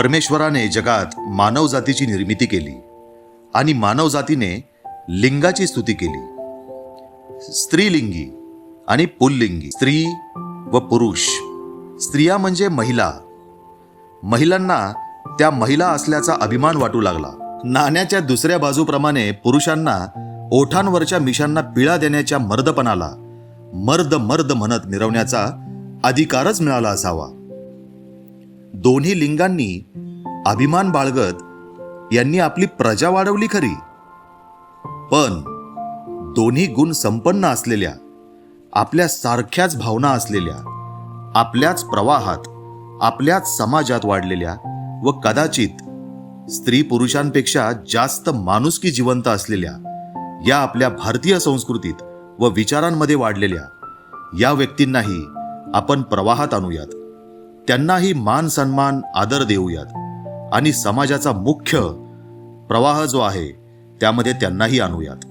परमेश्वराने जगात मानवजातीची निर्मिती केली आणि मानवजातीने लिंगाची स्तुती केली. स्त्रीलिंगी आणि पुल्लिंगी स्त्री व पुरुष. स्त्रिया म्हणजे महिला. महिलांना त्या महिला असल्याचा अभिमान वाटू लागला. नाण्याच्या दुसऱ्या बाजूप्रमाणे पुरुषांना ओठांवरच्या मिशांना पिळा देण्याच्या मर्दपणाला मर्द मर्द म्हणत मिरवण्याचा अधिकारच मिळाला असावा. दोन्ही लिंगांनी अभिमान बाळगत यांनी आपली प्रजा वाढवली खरी. पण दोन्ही गुण संपन्न असलेल्या आपल्या सारख्याच भावना असलेल्या आपल्याच प्रवाहात आपल्याच समाजात वाढलेल्या व कदाचित स्त्री पुरुषांपेक्षा जास्त माणुसकी जिवंत असलेल्या या आपल्या भारतीय संस्कृतीत व विचारांमध्ये वाढलेल्या या व्यक्तींनाही आपण प्रवाहात आणूयात. त्यांनाही मान सन्मान आदर देऊयात. आणि समाजाचा मुख्य प्रवाह जो आहे त्यामध्ये त्यांनाही आणूयात.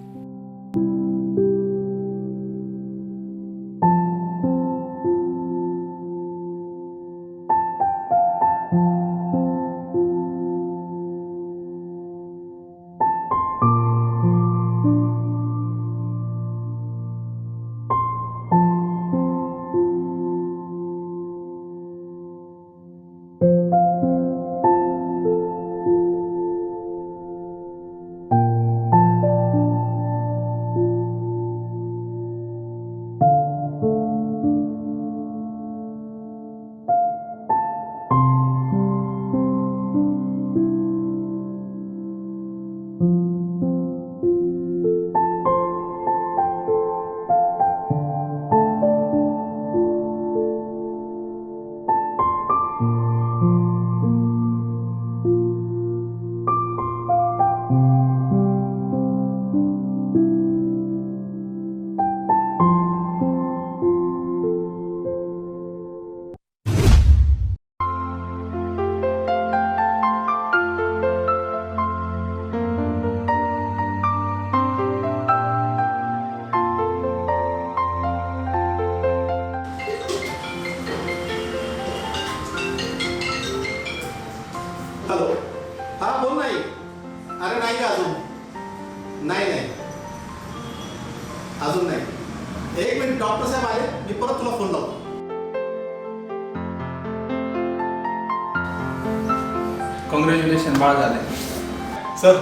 कॉंग्रॅच्युलेशन बाळ झाले सर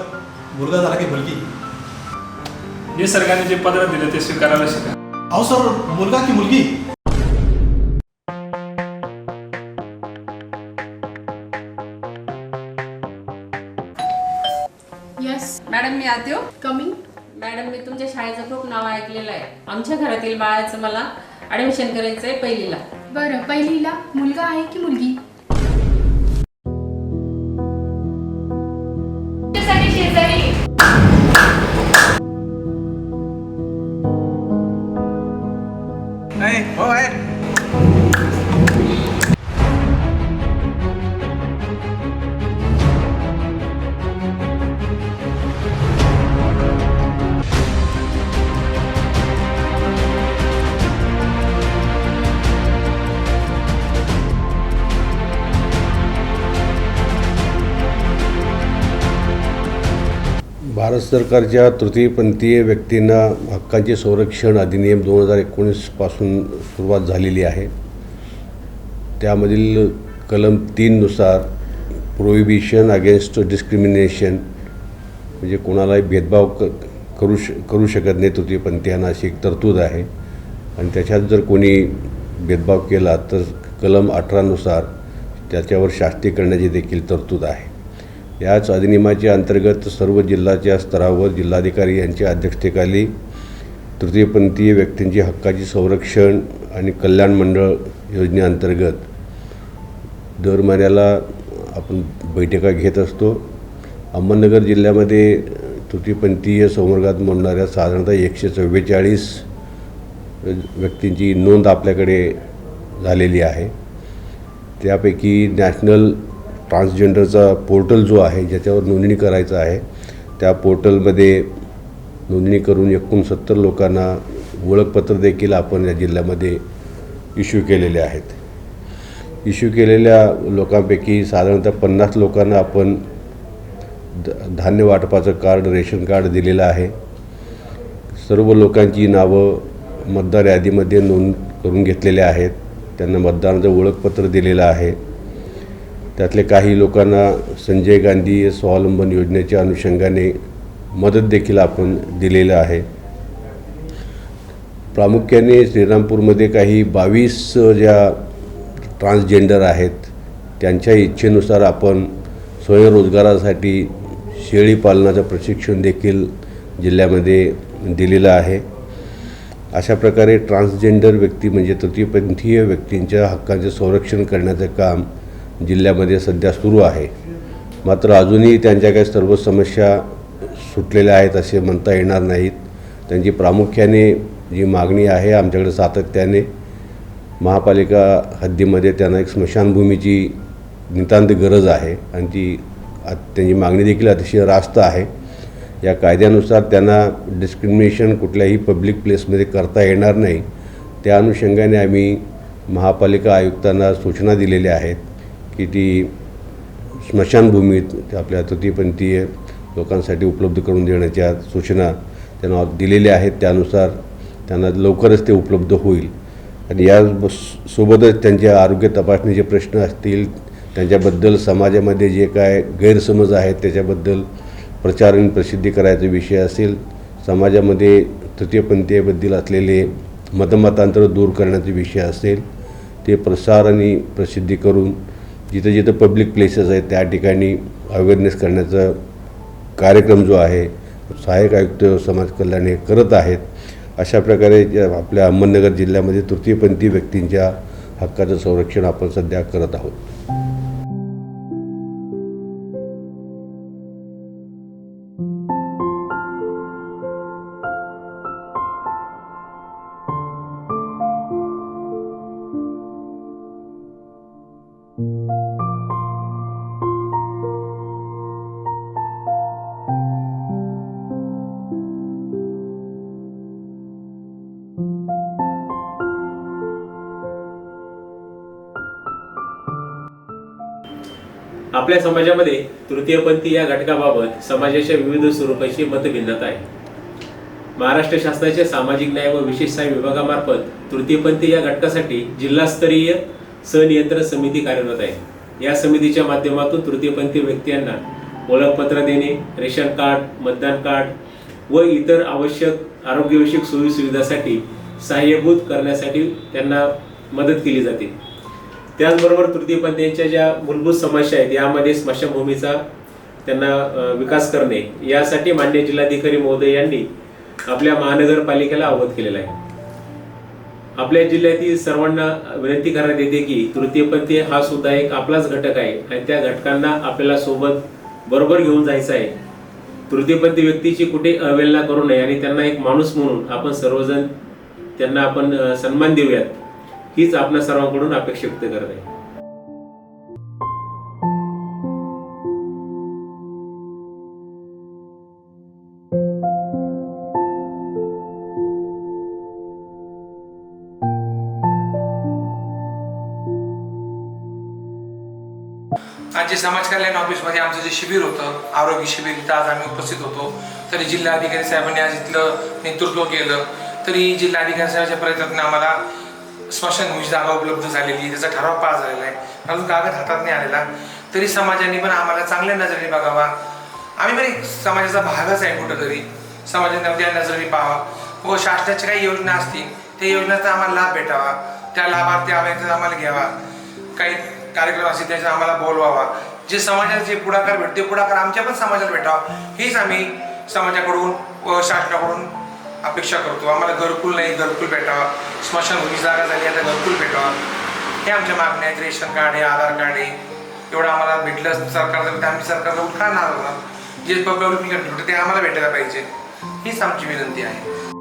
मुलगा झाला की मुलगी? निसर्गाने जे पदर दिलं ते स्वीकारायला शिका. अहो सर मुलगा की मुलगी? येस मॅडम मी आते हो कमिंग मॅडम मी तुमच्या शाळेचं खूप नाव ऐकलेलं आहे. आमच्या घरातील बाळाचं मला ॲडमिशन करायचं आहे पहिलीला. बरं पहिलीला मुलगा आहे की मुलगी? हो आहे भारत सरकारच्या तृतीयपंथीय व्यक्तींना हक्कांचे संरक्षण अधिनियम दोन हजार एकोणीसपासून सुरुवात झालेली आहे. त्यामधील कलम तीननुसार प्रोहिबिशन अगेन्स्ट डिस्क्रिमिनेशन म्हणजे कोणालाही भेदभाव क करू श करू शकत नाही तृतीयपंथीयांना अशी एक तरतूद आहे. आणि त्याच्यात जर कोणी भेदभाव केला तर कलम अठरानुसार त्याच्यावर शास्ती करण्याची देखील तरतूद आहे. याच अधिनियमाच्या अंतर्गत सर्व जिल्ह्याच्या स्तरावर जिल्हाधिकारी यांच्या अध्यक्षतेखाली तृतीयपंथीय व्यक्तींची हक्काची संरक्षण आणि कल्याण मंडळ योजनेअंतर्गत दर महिन्याला आपण बैठका घेत असतो. अहमदनगर जिल्ह्यामध्ये तृतीयपंथीय संवर्गात म्हणणाऱ्या साधारणतः एकशे चव्वेचाळीस व्यक्तींची नोंद आपल्याकडे झालेली आहे. त्यापैकी नॅशनल ट्रान्सजेंडरचा पोर्टल जो आहे ज्याच्यावर नोंदणी करायचं आहे त्या पोर्टलमध्ये नोंदणी करून एकोणसत्तर लोकांना ओळखपत्र देखील आपण या जिल्ह्यामध्ये इश्यू केलेले आहेत. इश्यू केलेल्या लोकांपैकी साधारणतः पन्नास लोकांना आपण ध धान्य वाटपाचं कार्ड रेशन कार्ड दिलेलं आहे. सर्व लोकांची नावं मतदार यादीमध्ये नोंद करून घेतलेले आहेत. त्यांना मतदानाचं ओळखपत्र दिलेलं आहे. त्यातले काही लोकांना संजय गांधी स्वावलंबन योजनेच्या अनुषंगाने मदत देखील आपण दिलेलं आहे. प्रामुख्याने श्रीरामपूरमध्ये काही बावीस ज्या ट्रान्सजेंडर आहेत त्यांच्या इच्छेनुसार आपण स्वयंरोजगारासाठी शेळी पालनाचं प्रशिक्षण देखील जिल्ह्यामध्ये दिलेलं आहे. अशा प्रकारे ट्रान्सजेंडर व्यक्ती म्हणजे तृतीयपंथीय व्यक्तींच्या हक्कांचे संरक्षण करण्याचं काम जिल्ह्यामध्ये सध्या सुरू आहे. मात्र अजूनही त्यांच्या काही सर्व समस्या सुटलेल्या आहेत असे म्हणता येणार नाहीत. त्यांची प्रामुख्याने जी मागणी आहे आमच्याकडे सातत्याने महापालिका हद्दीमध्ये त्यांना एक स्मशानभूमीची नितांत गरज आहे आणि ती आ- त्यांची मागणी देखील अतिशय रास्त आहे. या कायद्यानुसार त्यांना डिस्क्रिमिनेशन कुठल्याही पब्लिक प्लेसमध्ये करता येणार नाही. त्या अनुषंगाने आम्ही महापालिका आयुक्तांना सूचना दिलेल्या आहेत. की ती स्मशानभूमीत आपल्या तृतीयपंथीय लोकांसाठी उपलब्ध करून देण्याच्या सूचना त्यांना दिलेल्या आहेत. त्यानुसार त्यांना लवकरच ते उपलब्ध होईल. आणि या सोबतच त्यांच्या आरोग्य तपासणीचे प्रश्न असतील त्यांच्याबद्दल समाजामध्ये जे काय गैरसमज आहेत त्याच्याबद्दल प्रचार आणि प्रसिद्धी करायचा विषय असेल समाजामध्ये तृतीयपंथीयबद्दल असलेले मतमतांतर दूर करण्याचा विषय असेल ते प्रसार आणि प्रसिद्धी करून जिथं जिथं पब्लिक प्लेसेस आहेत त्या ठिकाणी अवेअरनेस करण्याचा कार्यक्रम जो आहे सहाय्यक आयुक्त समाज कल्याण हे करत आहेत. अशा प्रकारे ज्या आपल्या अहमदनगर जिल्ह्यामध्ये तृतीयपंथी व्यक्तींच्या हक्काचं संरक्षण आपण सध्या करत आहोत. आपल्या समाजामध्ये तृतीयपंथी या घटकाबाबत समाजाच्या विविध स्वरूपाची मतभिन्नता आहे. महाराष्ट्र शासनाच्या सामाजिक न्याय व विशेष सहाय्य विभागामार्फत तृतीयपंथी या घटकासाठी जिल्हास्तरीय सनियंत्रण समिती कार्यरत आहे. या समितीच्या माध्यमातून तृतीयपंथी व्यक्तींना ओळखपत्र देणे रेशन कार्ड मतदान कार्ड व इतर आवश्यक आरोग्यविषयक सोयी सुविधासाठी सहाय्यभूत करण्यासाठी त्यांना मदत केली जाते. त्याचबरोबर तृतीयपंथीयांच्या ज्या मूलभूत समस्या आहेत यामध्ये स्मशानभूमीचा त्यांना विकास करणे यासाठी मान्य जिल्हाधिकारी महोदय यांनी आपल्या महानगरपालिकेला अवगत केलेला आहे. आपल्या जिल्ह्यातील सर्वांना विनंती करण्यात येते की तृतीयपंथी हा सुद्धा एक आपलाच घटक आहे आणि त्या घटकांना आपल्याला सोबत बरोबर घेऊन जायचं आहे. तृतीयपंथी व्यक्तीची कुठे अवहेलना करू नये आणि त्यांना एक माणूस म्हणून आपण सर्वजण त्यांना आपण सन्मान देऊयात. हीच आपल्या सर्वांकडून अपेक्षा व्यक्त करत आहे. आज जे समाज कल्याण ऑफिसमध्ये आमचं जे शिबिर होतं आरोग्य शिबिर इथं आज आम्ही उपस्थित होतो. तरी जिल्हाधिकारी साहेबांनी आज इथलं नेतृत्व केलं. तरी जिल्हाधिकारी साहेबांच्या प्रयत्नातून आम्हाला स्मशानभूमीची जागा उपलब्ध झालेली त्याचा ठराव पास झालेला आहे. अजून कागद हातात नाही आलेला. तरी समाजाने पण आम्हाला चांगल्या नजरेने बघावा. आम्ही पण समाजाचा भागच आहे कुठंतरी. समाजाने त्या नजरेने पाहावा. व हो, शासनाच्या काही योजना असतील त्या योजनाचा आम्हाला लाभ भेटावा. त्या लाभार्थी आम्ही आम्हाला घ्यावा. काही कार्यक्रम असतील त्याचा आम्हाला बोलवावा. जे समाजाला जे पुढाकार भेटते पुढाकार आमच्या पण समाजाला भेटावा. हीच आम्ही समाजाकडून व शासनाकडून अपेक्षा करतो. आम्हाला घरकुल नाही घरकुल भेटावा. स्मशानभूमी जागा झाली आता घरकुल भेटावा. हे आमच्या मागण्या आहेत रेशन कार्ड आहे आधार कार्ड आहे. एवढं आम्हाला भेटलं सरकार आम्ही सरकारला उठणार नाही जे पब्लिक भेटतं ते आम्हाला भेटायला पाहिजे. हीच आमची विनंती आहे.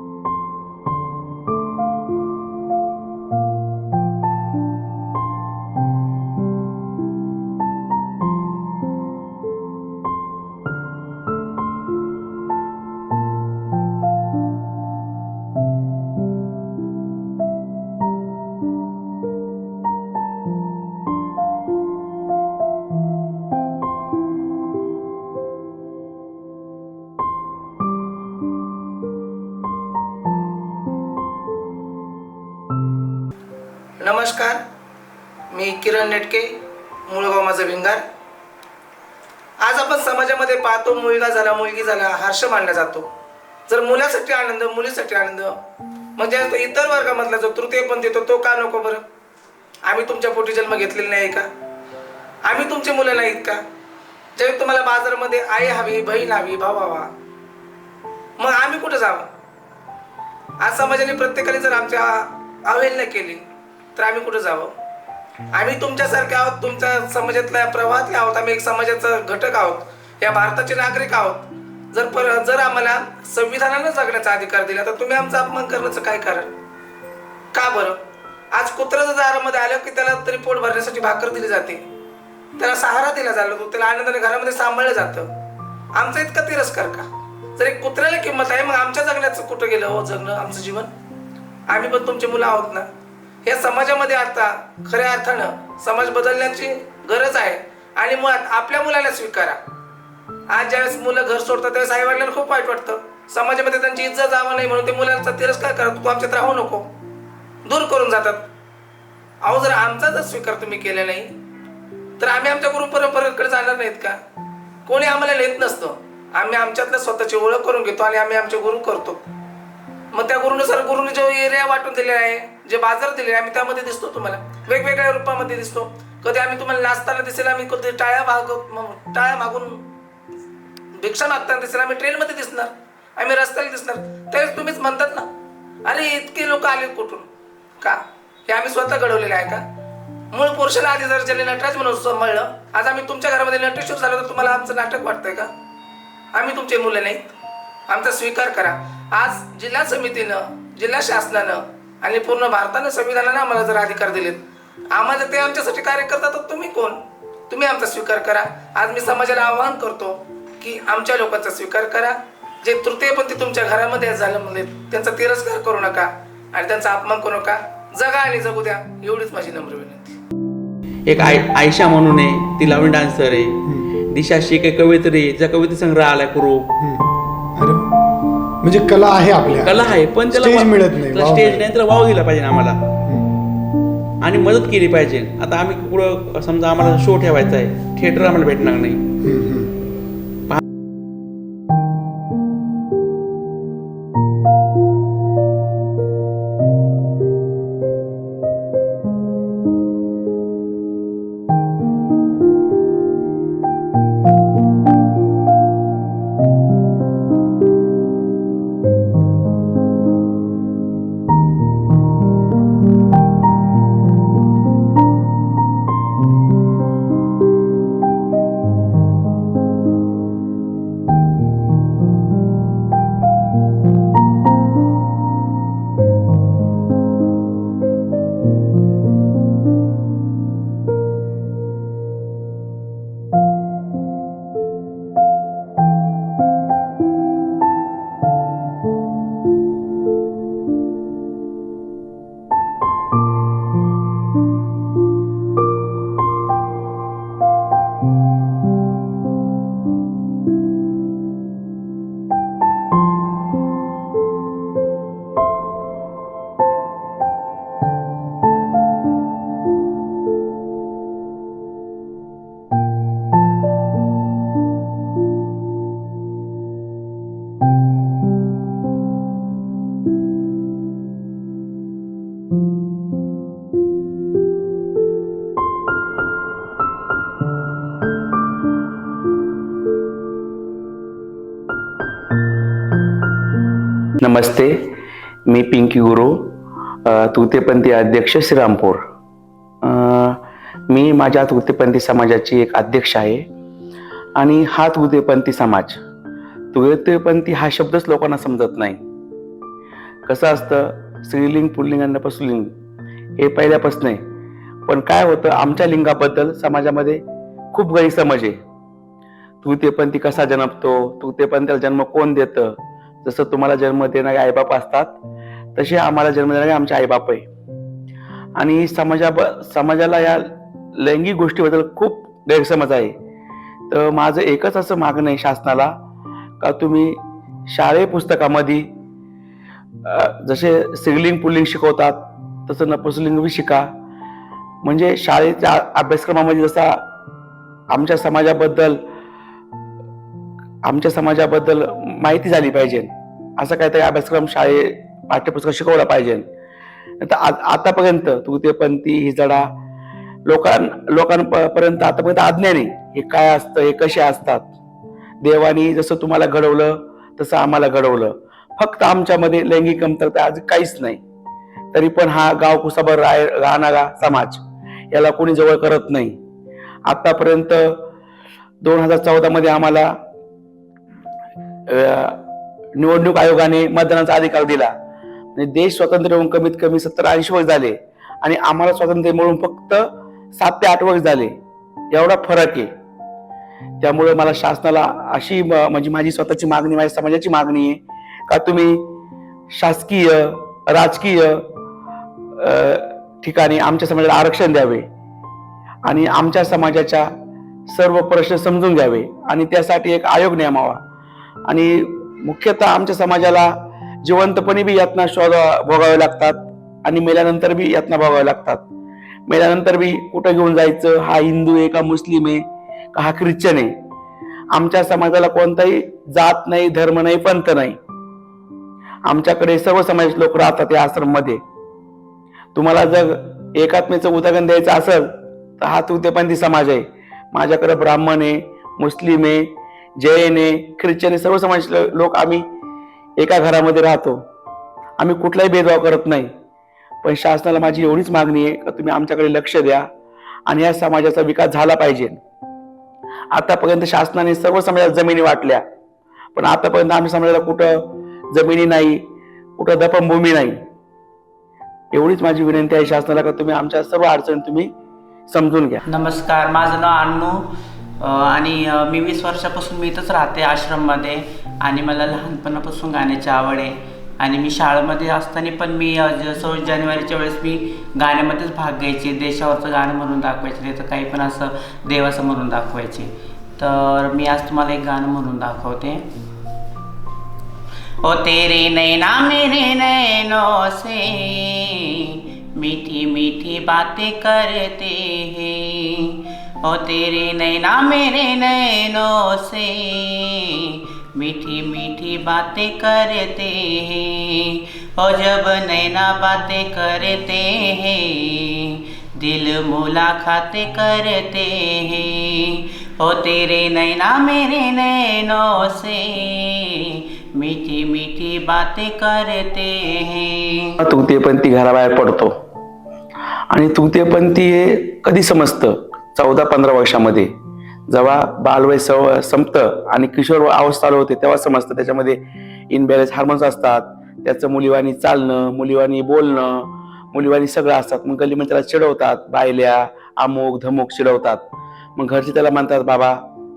किरण नेटके मुळगाव माझा भिंगार. आज आपण समाजामध्ये पाहतो मुलगा झाला मुलगी झाला हर्ष मानला जातो. जर मुलासाठी आनंद मुलीसाठी आनंद म्हणजे इतर वर्गामधला जो तृतीय पण देतो तो का नको बरं? आम्ही तुमच्या पोटी जन्म घेतलेला नाही का? आम्ही तुमचे मुलं नाहीत का? ज्यावेळी तुम्हाला बाजारामध्ये आई हवी बहीण हवी भाऊ हवा मग आम्ही कुठं जावं? आज समाजाने प्रत्येकाने जर आमच्या अवहेलना केली तर आम्ही कुठं जावं? आम्ही तुमच्यासारखे आहोत तुमच्या समाजातल्या प्रवाहातले आहोत आम्ही एक समाजाचा घटक आहोत या भारताचे नागरिक आहोत. जर पर जर आम्हाला संविधानानं जगण्याचा अधिकार दिला तर तुम्ही आमचा अपमान करण्याचं काय कारण? का बरं? आज कुत्र्याचं दारामध्ये आलं की त्याला तरी पोट भरण्यासाठी भाकर दिली जाते. त्याला सहारा दिला जातो त्याला आनंदाने घरामध्ये सांभाळलं जातं. आमचा इतका तिरस्कार का? जर एक कुत्र्याला किंमत आहे मग आमच्या जगण्याचं कुठं गेलं? हो जगणं आमचं जीवन. आम्ही पण तुमची मुलं आहोत ना. या समाजामध्ये आता खऱ्या अर्थानं समाज बदलण्याची गरज आहे. आणि मुळात आपल्या मुलाला स्वीकारा. आज ज्यावेळेस मुलं घर सोडतात त्यावेळेस आई वडिलांना खूप वाईट वाटतं. समाजामध्ये त्यांची इज्जत जावं नाही म्हणून ते मुलांचा तिरस्कार करत तू आमच्यात राहू नको. दूर करून जातात. अहो जर आमचा जर स्वीकार तुम्ही केला नाही तर आम्ही आमच्या गुरु परंपरेकडे जाणार नाहीत का? कोणी आम्हाला नेत नसतं. आम्ही आमच्यातल्या स्वतःची ओळख करून घेतो आणि आम्ही आमचे गुरु करतो. मग त्या गुरुनुसार गुरुने जो एरिया वाटून दिलेला आहे जे बाजार दिले आम्ही त्यामध्ये दिसतो तुम्हाला. वेगवेगळ्या रूपामध्ये दिसतो. कधी आम्ही तुम्हाला नाचताना दिसेल आम्ही कधी टाळ्या भाग टाळ्या मागून भिक्षा मागताना दिसेल आम्ही ट्रेनमध्ये दिसणार. आम्ही रस्त्याला दिसणार. त्यावेळेस तुम्हीच म्हणतात ना अरे इतके लोक आले कुठून? का? हे आम्ही स्वतः घडवलेलं आहे का? मूळ पुरुषाला आधी जर ज्यांनी नटराज म्हणून सांभाळलं आज आम्ही तुमच्या घरामध्ये नटेश्वर झालो तर तुम्हाला आमचं नाटक वाटतंय का? आम्ही तुमचे मुलं नाहीत. आमचा स्वीकार करा. आज जिल्हा समितीनं जिल्हा शासनानं आणि पूर्ण भारतानं संविधानानं आम्हाला जर अधिकार दिलेत आम्हाला ते आमच्यासाठी कार्य करतात तर तुम्ही कोण? तुम्ही आमचा स्वीकार करा. आज मी समाजाला आवाहन करतो की आमच्या लोकांचा स्वीकार करा. जे तृतीयपंथी तुमच्या घरामध्ये झालं म्हणजे त्यांचा तिरस्कार करू नका आणि त्यांचा अपमान करू नका. जगा आणि जगू द्या एवढीच माझी नम्र विनंती. एक आय आयशा म्हणून आहे ती लावणी डान्सर आहे. दिशा शेख आहे तिचा कविता संग्रह आलाय करू म्हणजे कला आहे आपल्या. कला आहे पण त्याला स्टेज वा- मिळत नाही, त्याला वाव स्टेज नाही. नाही. त्याला वाव दिला पाहिजे आम्हाला. आणि मदत केली पाहिजे. आता आम्ही पुढं समजा आम्हाला शो ठेवायचा आहे. थिएटर आम्हाला भेटणार नाही. हम्म, हम्म. नमस्ते मी पिंकी गुरु तृतीयपंथी अध्यक्ष श्रीरामपूर. मी माझ्या तृतीयपंथी समाजाची एक अध्यक्ष आहे आणि हा तृतीयपंथी समाज तृतीयपंथी हा शब्दच लोकांना समजत नाही. कसं असतं स्त्रीलिंग पुल्लिंग आणि नपस्लिंग हे पहिल्यापासून आहे. पण काय होतं आमच्या लिंगाबद्दल समाजामध्ये खूप गैरसमज आहे. तृतीयपंथी कसा जन्मतो तृतीयपंथीला जन्म कोण देतं जसं तुम्हाला जन्म देणारे आईबाप असतात तसे आम्हाला जन्म देणारे आमचे आईबाप आहे. आणि समाजा समाजाला या लैंगिक गोष्टीबद्दल खूप गैरसमज आहे. तर माझं एकच असं मागणं आहे शासनाला का तुम्ही शालेय पुस्तकामध्ये जसे सिगलिंग पुल्लिंग शिकवतात तसं नपुसलिंग बी शिका. म्हणजे शाळेच्या अभ्यासक्रमामध्ये जसा आमच्या समाजाबद्दल आमच्या समाजाबद्दल माहिती झाली पाहिजे. असं काहीतरी अभ्यासक्रम शाळे पाठ्यपुस्तक शिकवला पाहिजे. आता आ- आतापर्यंत तृतीयपंथी हिजडा लोकां लोकांपर्यंत आतापर्यंत अज्ञान हे काय असतं हे कसे असतात? देवानी जसं तुम्हाला घडवलं तसं आम्हाला घडवलं. फक्त आमच्यामध्ये लैंगिक कमतरता आज काहीच नाही. तरी पण हा गाव कुसाभर राह राहणारा समाज याला कोणी जवळ करत नाही. आतापर्यंत दोन हजार चौदामध्ये आम्हाला निवडणूक आयोगाने मतदानाचा अधिकार दिला. म्हणजे देश स्वतंत्र होऊन कमीत कमी सत्तर ऐंशी वर्ष झाले. आणि आम्हाला स्वातंत्र्य मिळून फक्त सात ते आठ वर्ष झाले. एवढा फरक आहे. त्यामुळे मला शासनाला अशी म- म्हणजे माझी स्वतःची मागणी माझ्या समाजाची मागणी आहे. का तुम्ही शासकीय राजकीय ठिकाणी आमच्या समाजाला आरक्षण द्यावे. आणि आमच्या समाजाच्या सर्व प्रश्न समजून घ्यावे. आणि त्यासाठी एक आयोग नेमावा. आणि मुख्यतः आमच्या समाजाला जिवंतपणे बी यातना शोध भोगाव्या लागतात आणि मेल्यानंतर बी यातना भोगाव्या लागतात. मेल्यानंतर बी कुठं घेऊन जायचं? हा हिंदू आहे का मुस्लिम आहे? का हा ख्रिश्चन आहे? आमच्या समाजाला कोणताही जात नाही धर्म नाही पंथ नाही. आमच्याकडे सर्व समाज लोक राहतात या आश्रममध्ये. तुम्हाला जर एकात्मेचं उदाहरण द्यायचं असेल तर हा तृतीयपंथी समाज आहे. माझ्याकडे ब्राह्मण आहे मुस्लिम आहे जैन आहे ख्रिश्चन सर्व समाज लोक आम्ही एका घरामध्ये राहतो. आम्ही कुठलाही भेदभाव करत नाही. पण शासनाला माझी एवढीच मागणी आहे का तुम्ही आमच्याकडे लक्ष द्या आणि या समाजाचा विकास झाला पाहिजे. आतापर्यंत शासनाने सर्व समाजात जमिनी वाटल्या. पण आतापर्यंत आम्ही समाजाला कुठं जमिनी नाही कुठं दफनभूमी नाही. एवढीच माझी विनंती आहे शासनाला का तुम्ही आमच्या सर्व अडचणी तुम्ही समजून घ्या. नमस्कार माझं नाव अन्नू आणि मी वीस वर्षापासून मी इथंच राहते आश्रममध्ये आणि मला लहानपणापासून गाण्याची आवड आहे. आणि मी शाळेमध्ये असताना पण मी सव्वीस जानेवारीच्या वेळेस मी गाण्यामध्येच भाग घ्यायचे देशावरचं गाणं म्हणून दाखवायचे तर काही पण असं देवाचं म्हणून दाखवायचे. तर मी आज तुम्हाला एक गाणं म्हणून दाखवते. ओ तेरे नैना मेरे नैनो से मीठी मीठी बातें करते हैं. ओ तेरे नैना मेरे नैनों से मीठी मीठी बातें करते हैं। ओ जब नैना बातें करते हैं दिल मुलाकातें करते हैं। ओ तेरे नैना मेरे नैनों से मीठी मीठी बातें करते हैं। ती घराबाहेर पडतो. आणि तृतीयपंथी हे कधी समजतं? चौदा पंधरा वर्षामध्ये. जेव्हा बालवय सव संपतं आणि किशोर अवस्था चालू होते तेव्हा समजतं त्याच्यामध्ये इनबॅलन्स हार्मोन्स असतात. त्याचं मुलीवानी चालणं मुलीवानी बोलणं मुलीवानी सगळं असतात. मग गल्लीमध्ये त्याला चिडवतात बायल्या अमुक धमुक चिडवतात. मग घरचे त्याला म्हणतात बाबा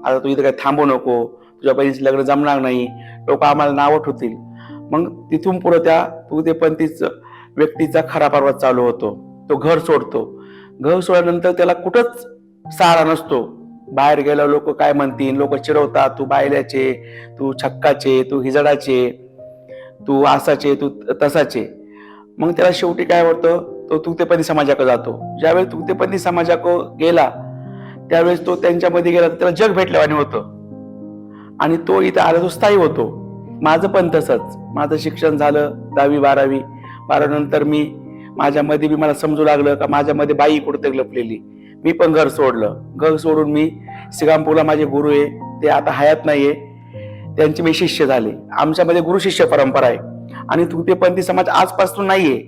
आता तू इथं काही थांबू नको. तुझ्या बहिणीचं लग्न जमणार नाही. लोक आम्हाला नावं ठेवतील. मग तिथून पुढं त्या तृतीयपंथीच व्यक्तीचा खरा पर्वत चालू होतो. तो घर सोडतो. घर सोडल्यानंतर त्याला कुठंच सारा नसतो. बाहेर गेल्यावर लोक काय म्हणतील? लोक चिरवतात तू बायल्याचे तू छक्काचे तू हिजडाचे तू असाचे तू तसाचे. मग त्याला शेवटी काय होतं तो तृतीयपंथी समाजाकडे जातो. ज्यावेळेस तृतीयपंथी समाजाकडे गेला त्यावेळेस तो त्यांच्यामध्ये गेला त्याला जग भेटल्यावाने होतं. आणि तो इथं आला तो स्थायी होतो. माझं पण तसंच. माझं शिक्षण झालं दहावी बारावी. बारावीनंतर मी माझ्यामध्ये बी मला समजू लागलं का माझ्यामध्ये बाई कुठं लपलेली. मी पण घर सोडलं. घर सोडून मी श्रीरामपूरला माझे गुरु आहे. ते आता हयात नाहीये. त्यांचे मी शिष्य झाले. आमच्यामध्ये गुरु शिष्य परंपरा आहे. आणि तृतीयपंथी समाज आजपासून नाहीये.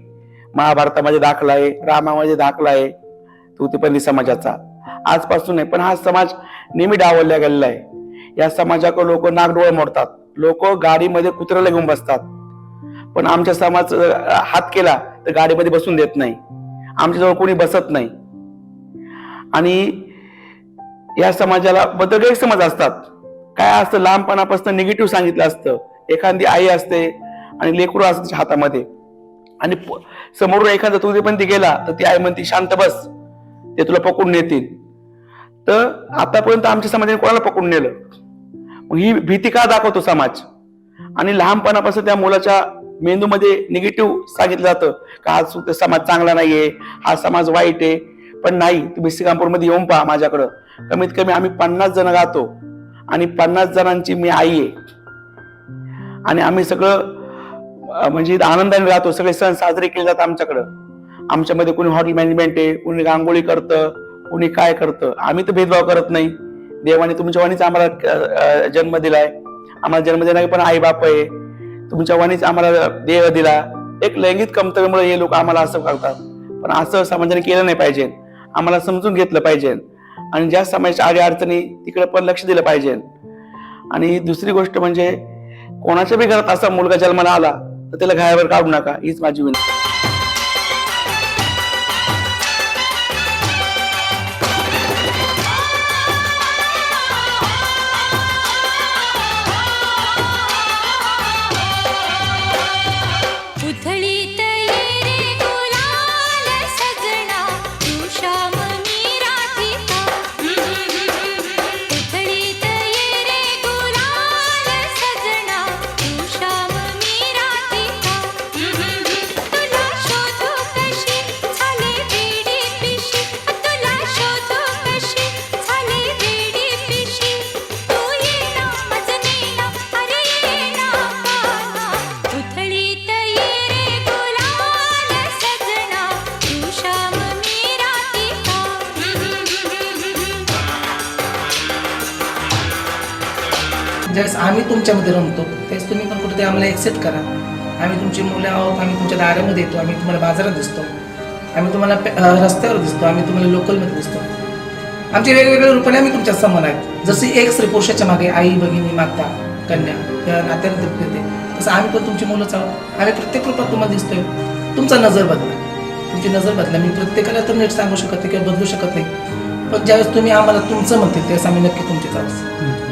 महाभारतामध्ये दाखला आहे. रामामध्ये दाखला आहे. तृतीयपंथी समाजाचा. आजपासून आहे पण हा समाज नेहमी डावलला गेलेला आहे. या समाजाकडे लोक नागडोळ मोडतात. लोक गाडीमध्ये कुत्र्याला घेऊन बसतात. पण आमच्या समाज हात केला तर गाडीमध्ये बसून देत नाही. आमच्याजवळ कोणी बसत नाही. आणि या समाजाला बद्दल गैरसमज असतात. काय असतं? लहानपणापासून निगेटिव्ह सांगितलं असतं. एखादी आई असते आणि लेकरू असतं हातामध्ये. आणि प- समोरून एखादा तुझे पण ती गेला तर ती आई म्हणते शांत बस. ते तुला पकडून नेतील. तर आतापर्यंत आमच्या समाजाने कोणाला पकडून नेलं? मग ही भीती का दाखवतो समाज? आणि लहानपणापासून त्या मुलाच्या मेंदूमध्ये निगेटिव्ह सांगितलं जातं का हा समाज चांगला नाहीये. हा समाज वाईट आहे. पण नाही तुम्ही श्रीरामपूरमध्ये येऊन पहा माझ्याकडं. कमीत कमी आम्ही पन्नास जण गातो आणि पन्नास जणांची मी आई आहे. आणि आम्ही सगळं म्हणजे आनंदाने राहतो सगळे सण साजरे केले जातात आमच्याकडं. आमच्यामध्ये कोणी हॉटेल मॅनेजमेंट आहे कोणी रांगोळी करतं कोणी काय करतं. आम्ही तर भेदभाव करत नाही. देवाने तुमच्या वाणीच आम्हाला जन्म दिलाय. आम्हाला जन्म देणारे पण आई बाप आहे. तुमच्या वाणीच आम्हाला देह दिला. एक लैंगिक कमतरतेमुळे हे लोक आम्हाला असं करतात. पण असं समाजाने केलं नाही पाहिजे. आम्हाला समजून घेतलं पाहिजे. आणि ज्या समाजाच्या आडी अडचणी तिकडे पण लक्ष दिलं पाहिजे. आणि दुसरी गोष्ट म्हणजे कोणाच्या बी घरात असा मुलगा जन्माला आला तर त्याला घायावर काढू नका हीच माझी विनंती. उधळीत तुमच्यामध्ये रमतो. त्यावेळेस तुम्ही पण कुठेतरी आम्हाला एक्सेप्ट करा. आम्ही तुमची मुलं आहोत आम्ही तुमच्या दारामध्ये येतो आम्ही तुम्हाला बाजारात दिसतो. आम्ही तुम्हाला रस्त्यावर दिसतो आम्ही तुम्हाला लोकलमध्ये दिसतो. आमचे वेगवेगळ्या रूपाने आम्ही तुमच्या समान आहेत जशी एक स्त्री पुरुषाच्या मागे आई भगिनी माता कन्या या नात्याने येते तसं आम्ही पण तुमची मुलंच आहोत. आम्ही प्रत्येक रूपात तुम्हाला दिसतोय. तुमचा नजर बदला. तुमची नजर बदला. मी प्रत्येकाला तर नीट सांगू शकत नाही किंवा बदलू शकत नाही. पण ज्यावेळेस तुम्ही आम्हाला तुमचं म्हणतील त्यावेळेस आम्ही नक्की तुमचेच आहोत.